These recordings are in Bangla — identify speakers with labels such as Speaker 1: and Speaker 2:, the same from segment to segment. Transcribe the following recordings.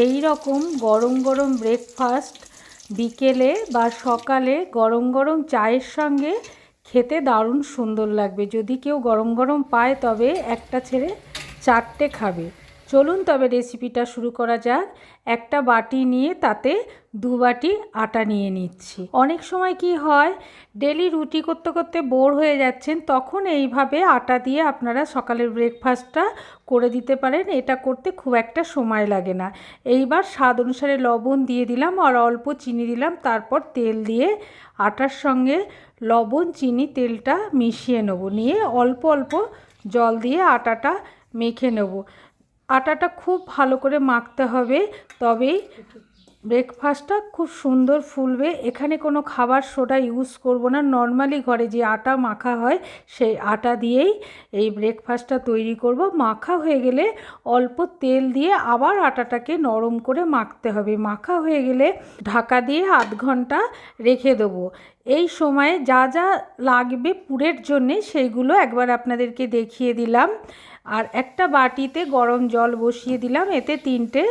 Speaker 1: এই রকম গরম গরম ব্রেকফাস্ট বিকেলে বা সকালে গরম গরম চায়ের সঙ্গে খেতে দারুণ সুন্দর লাগবে। যদি কেউ গরম গরম পায় তবে একটা ছেড়ে চারটে খাবে। চলুন তবে রেসিপিটা শুরু করা যাক। একটা বাটি নিয়ে তাতে দু বাটি আটা নিয়ে নিচ্ছি। অনেক সময় কি হয় ডেলি রুটি করতে করতে বোর হয়ে যাচ্ছেন, তখন এইভাবে আটা দিয়ে আপনারা সকালের ব্রেকফাস্টটা করে দিতে পারেন। এটা করতে খুব একটা সময় লাগে না। এইবার স্বাদ অনুসারে লবণ দিয়ে দিলাম আর অল্প চিনি দিলাম। তারপর তেল দিয়ে আটার সঙ্গে লবণ, চিনি, তেলটা মিশিয়ে নেব। নিয়ে অল্প অল্প জল দিয়ে আটাটা মেখে নেব। আটাটা খুব ভালো করে মাখতে হবে তবেই ব্রেকফাস্টটা খুব সুন্দর ফুলবে। এখানে কোনো খাবার সোডা ইউজ করব না। নর্মালি ঘরে যে আটা মাখা হয়, সেই আটা দিয়েই এই ব্রেকফাস্টটা তৈরি করব। মাখা হয়ে গেলে অল্প তেল দিয়ে আবার আটাটাকে নরম করে মাখতে হবে। মাখা হয়ে গেলে ঢাকা দিয়ে আধ ঘণ্টা রেখে দেবো। এই সময়ে যা যা লাগবে পুরের জন্যে সেইগুলো একবার আপনাদেরকে দেখিয়ে দিলাম। আর একটা বাটিতে গরম জল বসিয়ে দিলাম, এতে তিনটে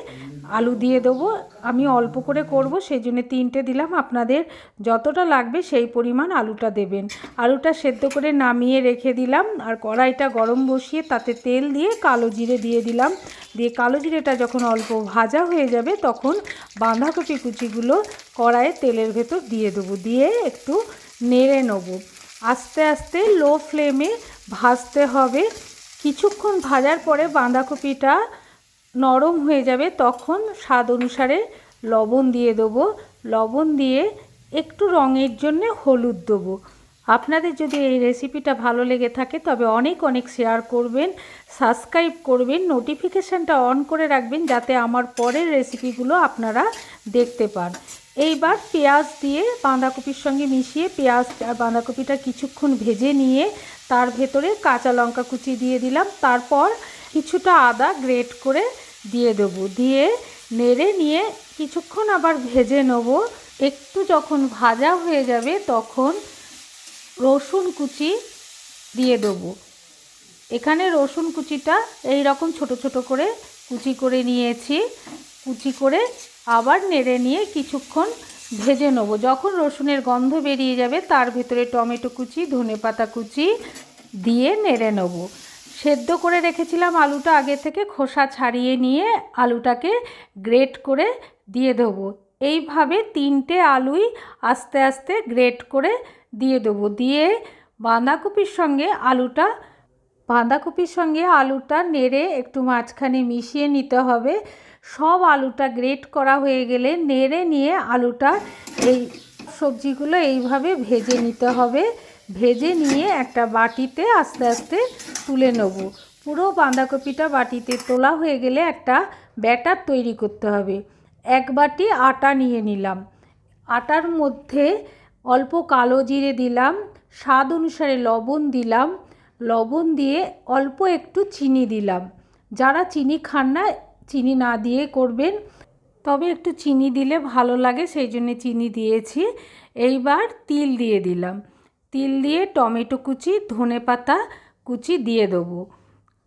Speaker 1: আলু দিয়ে দেবো। আমি অল্প করে করব সেই জন্য তিনটে দিলাম। আপনাদের যতটা লাগবে সেই পরিমাণ আলুটা দেবেন। আলুটা সেদ্ধ করে নামিয়ে রেখে দিলাম, আর কড়াইটা গরম বসিয়ে তাতে তেল দিয়ে কালো জিরে দিয়ে দিলাম। দিয়ে কালো জিরেটা যখন অল্প ভাজা হয়ে যাবে, তখন বাঁধাকপি কুচিগুলো কড়াইয়ে তেলের ভেতর দিয়ে দেবো। দিয়ে একটু নেড়ে নেব। আস্তে আস্তে লো ফ্লেমে ভাজতে হবে। কিছুক্ষণ ভাজার পরে বাঁধাকপিটা নরম হয়ে যাবে, তখন স্বাদ অনুসারে লবণ দিয়ে দেবো। লবণ দিয়ে একটু রঙের জন্য হলুদ দেবো। আপনাদের যদি এই রেসিপিটা ভালো লেগে থাকে, তবে অনেক অনেক শেয়ার করবেন সাবস্ক্রাইব করবেন নোটিফিকেশানটা অন করে রাখবেন, যাতে আমার পরের রেসিপিগুলো আপনারা দেখতে পান। এইবার পেঁয়াজ দিয়ে বাঁধাকপির সঙ্গে মিশিয়ে পেঁয়াজ আর বাঁধাকপিটা কিছুক্ষণ ভেজে নিয়ে তার ভেতরে কাঁচা লঙ্কা কুচি দিয়ে দিলাম। তারপর কিছুটা আদা গ্রেট করে দিয়ে দেবো। দিয়ে নেড়ে নিয়ে কিছুক্ষণ আবার ভেজে নেব। একটু যখন ভাজা হয়ে যাবে, তখন রসুন কুচি দিয়ে দেবো। এখানে রসুন কুচিটা এই রকম ছোট ছোট করে কুচি করে নিয়েছি। কুচি করে আবার নেড়ে নিয়ে কিছুক্ষণ ভেজে নেব। যখন রসুনের গন্ধ বেরিয়ে যাবে, তার ভেতরে টমেটো কুচি, ধনে পাতা কুচি দিয়ে নেড়ে নেব। সেদ্ধ করে রেখেছিলাম আলুটা আগে থেকে খোসা ছাড়িয়ে নিয়ে আলুটাকে গ্রেট করে দিয়ে দেবো। এইভাবে তিনটে আলুই আস্তে আস্তে গ্রেট করে দিয়ে দেবো। দিয়ে বাঁধাকপির সঙ্গে আলুটা, বাঁধাকপির সঙ্গে আলুটা নেড়ে একটু মাঝখানে মিশিয়ে নিতে হবে। সব আলুটা গ্রেট করা হয়ে গেলে নেড়ে নিয়ে আলুটা এই সবজিগুলো এইভাবে ভেজে নিতে হবে। ভেজে নিয়ে একটা বাটিতে আস্তে আস্তে তুলে নেব। পুরো বাঁধাকপিটা বাটিতে তোলা হয়ে গেলে একটা ব্যাটার তৈরি করতে হবে। এক বাটি আটা নিয়ে নিলাম। আটার মধ্যে অল্প কালো জিরে দিলাম, স্বাদ অনুসারে লবণ দিলাম, লবণ দিয়ে অল্প একটু চিনি দিলাম। যারা চিনি খান না, চিনি না দিয়ে করবেন, তবে একটু চিনি দিলে ভালো লাগে, সেই জন্য চিনি দিয়েছি। এইবার তিল দিয়ে দিলাম। তিল দিয়ে টমেটো কুচি, ধনে পাতা কুচি দিয়ে দেবো।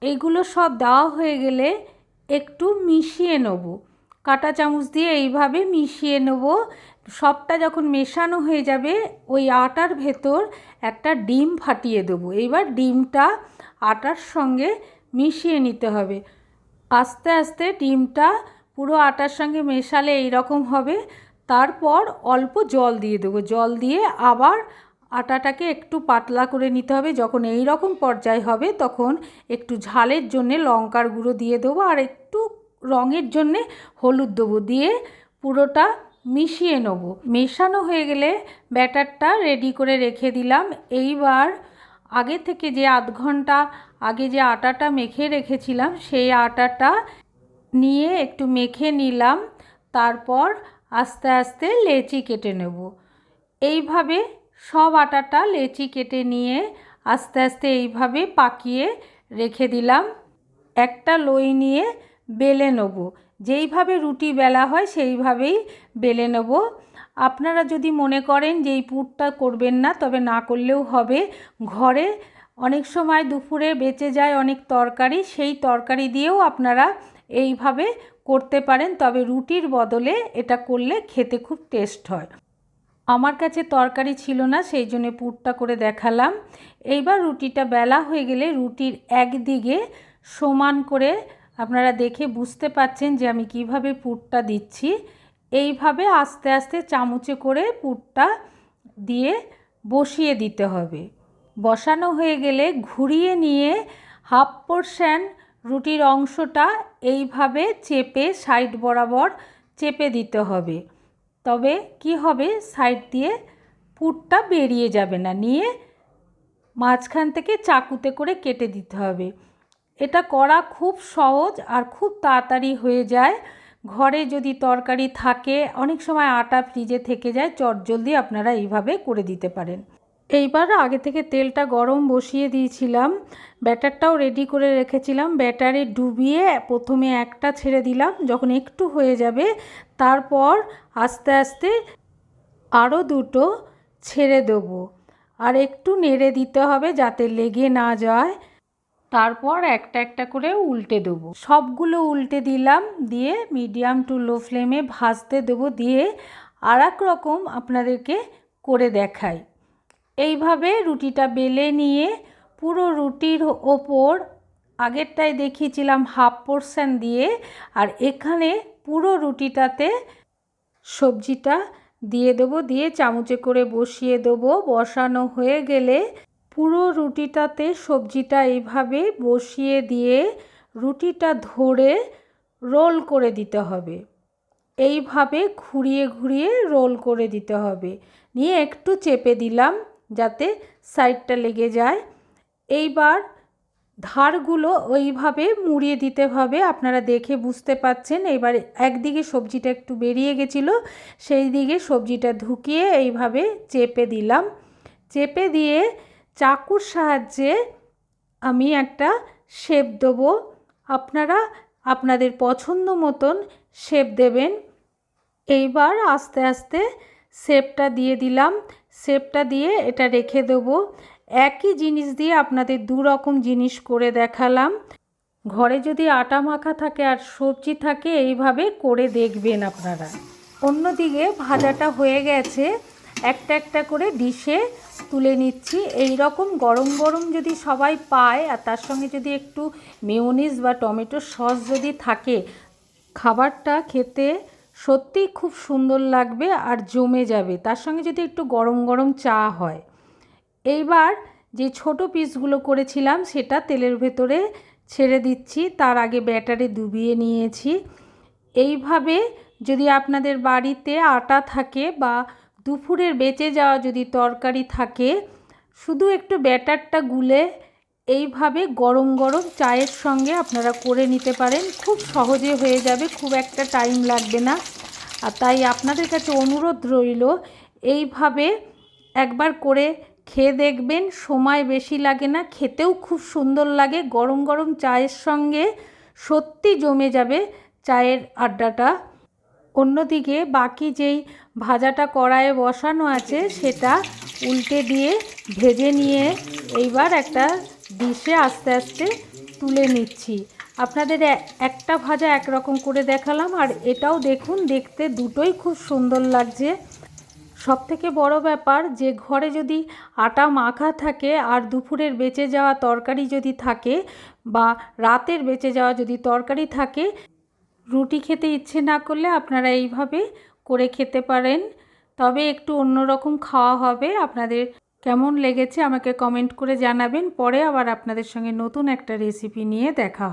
Speaker 1: এইগুলো সব দেওয়া হয়ে গেলে একটু মিশিয়ে নেব। কাঁটা চামচ দিয়ে এইভাবে মিশিয়ে নেব। সবটা যখন মেশানো হয়ে যাবে, ওই আটার ভেতর একটা ডিম ফাটিয়ে দেবো। এইবার ডিমটা আটার সঙ্গে মিশিয়ে নিতে হবে। আস্তে আস্তে ডিমটা পুরো আটার সঙ্গে মেশালে এই রকম হবে। তারপর অল্প জল দিয়ে দেবো। জল দিয়ে আবার আটাটাকে একটু পাতলা করে নিতে হবে। যখন এই রকম পর্যায় হবে, তখন একটু ঝালের জন্যে লঙ্কার গুঁড়ো দিয়ে দেবো। আর একটু রঙের জন্যে হলুদ দেবো, দিয়ে পুরোটা মিশিয়ে নেব। মেশানো হয়ে গেলে ব্যাটারটা রেডি করে রেখে দিলাম। এইবার আগে থেকে যে আধ ঘণ্টা আগে যে আটাটা মেখে রেখেছিলাম, সেই আটাটা নিয়ে একটু মেখে নিলাম, তারপর আস্তে আস্তে লেচি কেটে নেব। এইভাবে সব আটাটা লেচি কেটে নিয়ে আস্তে আস্তে এইভাবে পাকিয়ে রেখে দিলাম। একটা লই নিয়ে বেলে নেব। যেইভাবে রুটি বেলা হয়, সেইভাবেই বেলে নেব। আপনারা যদি মনে করেন যে এই পুরটা করবেন না, তবে না করলেও হবে। ঘরে অনেক সময় দুপুরে বেঁচে যায় অনেক তরকারি, সেই তরকারি দিয়েও আপনারা এইভাবে করতে পারেন, তবে রুটির বদলে এটা করলে খেতে খুব টেস্ট হয়। আমার কাছে তরকারি ছিল না, সেই জন্য পুরটা করে দেখালাম। এইবার রুটিটা বেলা হয়ে গেলে রুটির একদিকে সমান করে আপনারা দেখে বুঝতে পাচ্ছেন যে আমি কীভাবে পুরটা দিচ্ছি। এইভাবে আস্তে আস্তে চামচে করে পুরটা দিয়ে বসিয়ে দিতে হবে। বসানো হয়ে গেলে ঘুরিয়ে নিয়ে হাফ পোর্শন রুটির অংশটা এইভাবে চেপে সাইড বরাবর চেপে দিতে হবে। তবে কি হবে? সাইড দিয়ে পুরটা বেরিয়ে যাবে না। নিয়ে মাঝখান থেকে চাকুতে করে কেটে দিতে হবে। এটা করা খুব সহজ আর খুব তাড়াতাড়ি হয়ে যায়। ঘরে যদি তরকারি থাকে, অনেক সময় আটা ফ্রিজে থেকে যায় চটজলদি আপনারা এইভাবে করে দিতে পারেন। এইবার আগে থেকে তেলটা গরম বসিয়ে দিয়েছিলাম। ব্যাটারটাও রেডি করে রেখেছিলাম। ব্যাটারে ডুবিয়ে প্রথমে একটা ছেড়ে দিলাম, যখন একটু হয়ে যাবে, তারপর আস্তে আস্তে আরও দুটো ছেড়ে দেবো। আর একটু নেড়ে দিতে হবে যাতে লেগে না যায়। তারপর একটা একটা করে উল্টে দেবো। সবগুলো উল্টে দিলাম, দিয়ে মিডিয়াম টু লো ফ্লেমে ভাজতে দেবো, দিয়ে আর রকম আপনাদেরকে করে দেখাই। এইভাবে রুটিটা বেলে নিয়ে পুরো রুটির ওপর আগেরটায় দেখিয়েছিলাম হাফ পোর্শন দিয়ে, আর এখানে পুরো রুটিটাতে সবজিটা দিয়ে দেবো, দিয়ে চামচে করে বসিয়ে দেবো। বসানো হয়ে গেলে পুরো রুটিটাতে সবজিটা এইভাবে বসিয়ে দিয়ে রুটিটা ধরে রোল করে দিতে হবে। এইভাবে ঘুরিয়ে ঘুরিয়ে রোল করে দিতে হবে। নিয়ে একটু চেপে দিলাম যাতে সাইডটা লেগে যায়। এইবার ধারগুলো ওইভাবে মুড়িয়ে দিতে হবে। আপনারা দেখে বুঝতে পাচ্ছেন। এবার একদিকে সবজিটা একটু বেরিয়ে গেছিল সেই দিকে সবজিটা ঢুকিয়ে এইভাবে চেপে দিলাম। চেপে দিয়ে চাকুর সাহায্যে আমি একটা শেপ দেবো। আপনারা আপনাদের পছন্দ মতন শেপ দেবেন। এইবার আস্তে আস্তে শেপটা দিয়ে দিলাম। শেপটা দিয়ে এটা রেখে দেবো। একই জিনিস দিয়ে আপনাদের দু রকম জিনিস করে দেখালাম। ঘরে যদি আটা মাখা থাকে আর সবজি থাকে, এইভাবে করে দেখবেন আপনারা। অন্যদিকে ভাজাটা হয়ে গেছে। একটা একটা করে ডিশে তুলে নিচ্ছি। এই রকম গরম গরম যদি সবাই পায়, আর তার সঙ্গে যদি একটু মেয়োনিজ বা টমেটো সস যদি থাকে, খাবারটা খেতে সত্যিই খুব সুন্দর লাগবে আর জমে যাবে। তার সঙ্গে যদি একটু গরম গরম চা হয়। এইবার যে ছোট পিসগুলো করেছিলাম, সেটা তেলের ভেতরে ছেড়ে দিচ্ছি। তার আগে ব্যাটারে ডুবিয়ে নিয়েছি। এইভাবে যদি আপনাদের বাড়িতে আটা থাকে বা দুপুরের বেঁচে যাওয়া যদি তরকারি থাকে, শুধু একটু ব্যাটারটা গুলে এইভাবে গরম গরম চায়ের সঙ্গে আপনারা করে নিতে পারেন। খুব সহজে হয়ে যাবে, খুব একটা টাইম লাগবে না। আর তাই আপনাদের কাছে অনুরোধ রইল, এইভাবে একবার করে খেয়ে দেখবেন, সময় বেশি লাগে না, খেতেও খুব সুন্দর লাগে। গরম গরম চায়ের সঙ্গে সত্যি জমে যাবে চায়ের আড্ডাটা। অন্যদিকে বাকি যেই ভাজাটা কড়াইয়ে বসানো আছে, সেটা উল্টে দিয়ে ভেজে নিয়ে এইবার একটা ডিশে আস্তে আস্তে তুলে নিচ্ছি। আপনাদের একটা ভাজা একরকম করে দেখালাম, আর এটাও দেখুন, দেখতে দুটোই খুব সুন্দর লাগছে। সব থেকে বড় ব্যাপার, যে ঘরে যদি আটা মাখা থাকে, আর দুপুরের বেঁচে যাওয়া তরকারি যদি থাকে, বা রাতের বেঁচে যাওয়া যদি তরকারি থাকে রুটি খেতে ইচ্ছে না করলে আপনারা এইভাবে করে খেতে পারেন। তবে একটু অন্যরকম খাওয়া হবে। আপনাদের কেমন লেগেছে আমাকে কমেন্ট করে জানাবেন। পরে আবার আপনাদের সঙ্গে নতুন একটা রেসিপি নিয়ে দেখা হবে।